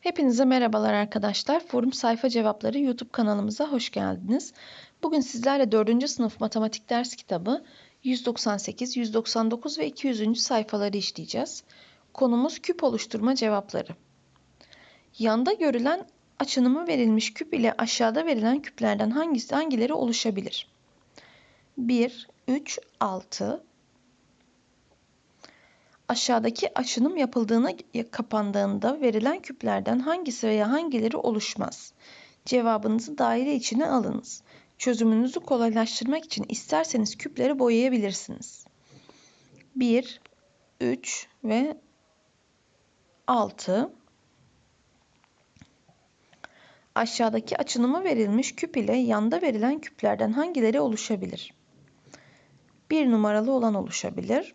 Hepinize merhabalar arkadaşlar. Forum Sayfa Cevapları YouTube kanalımıza hoş geldiniz. Bugün sizlerle 4. sınıf matematik ders kitabı 198, 199 ve 200. sayfaları işleyeceğiz. Konumuz küp oluşturma cevapları. Yanda görülen açınımı verilmiş küp ile aşağıda verilen küplerden hangisi hangileri oluşabilir? 1, 3, 6, aşağıdaki açınım yapıldığına kapandığında verilen küplerden hangisi veya hangileri oluşmaz? Cevabınızı daire içine alınız. Çözümünüzü kolaylaştırmak için isterseniz küpleri boyayabilirsiniz. 1, 3 ve 6 Aşağıdaki açınımı verilmiş küp ile yanda verilen küplerden hangileri oluşabilir? Bir numaralı olan oluşabilir.